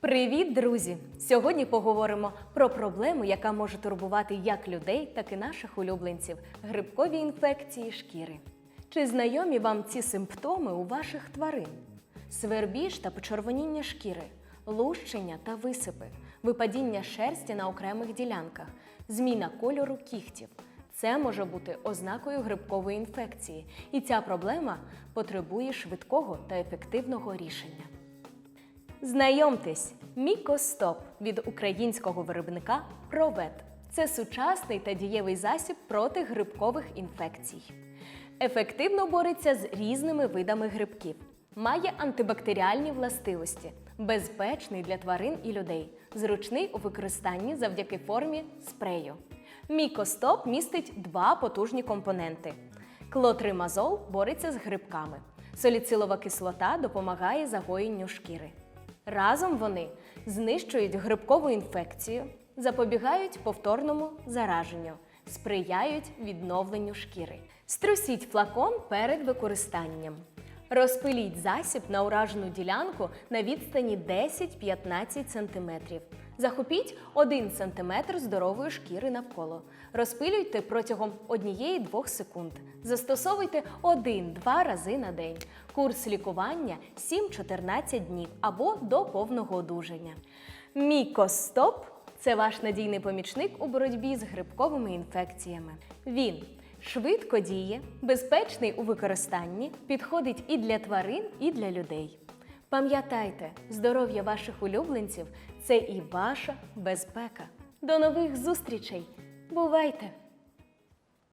Привіт, друзі! Сьогодні поговоримо про проблему, яка може турбувати як людей, так і наших улюбленців грибкові інфекції шкіри. Чи знайомі вам ці симптоми у ваших тварин? Свербіж та почервоніння шкіри, лущення та висипи, випадіння шерсті на окремих ділянках, зміна кольору кігтів. Це може бути ознакою грибкової інфекції, і ця проблема потребує швидкого та ефективного рішення. Знайомтесь, Мікостоп від українського виробника Провет. Це сучасний та дієвий засіб проти грибкових інфекцій. Ефективно бореться з різними видами грибків. Має антибактеріальні властивості, безпечний для тварин і людей, зручний у використанні завдяки формі спрею. Мікостоп містить два потужні компоненти. Клотримазол бореться з грибками. Соліцилова кислота допомагає загоєнню шкіри. Разом вони знищують грибкову інфекцію, запобігають повторному зараженню, сприяють відновленню шкіри. Струсіть флакон перед використанням. Розпиліть засіб на уражену ділянку на відстані 10-15 см. Захопіть 1 см здорової шкіри навколо. Розпилюйте протягом 1-2 секунд. Застосовуйте 1-2 рази на день. Курс лікування 7-14 днів або до повного одужання. Мікостоп це ваш надійний помічник у боротьбі з грибковими інфекціями. Він швидко діє, безпечний у використанні, підходить і для тварин, і для людей. Пам'ятайте, здоров'я ваших улюбленців це і ваша безпека. До нових зустрічей! Бувайте!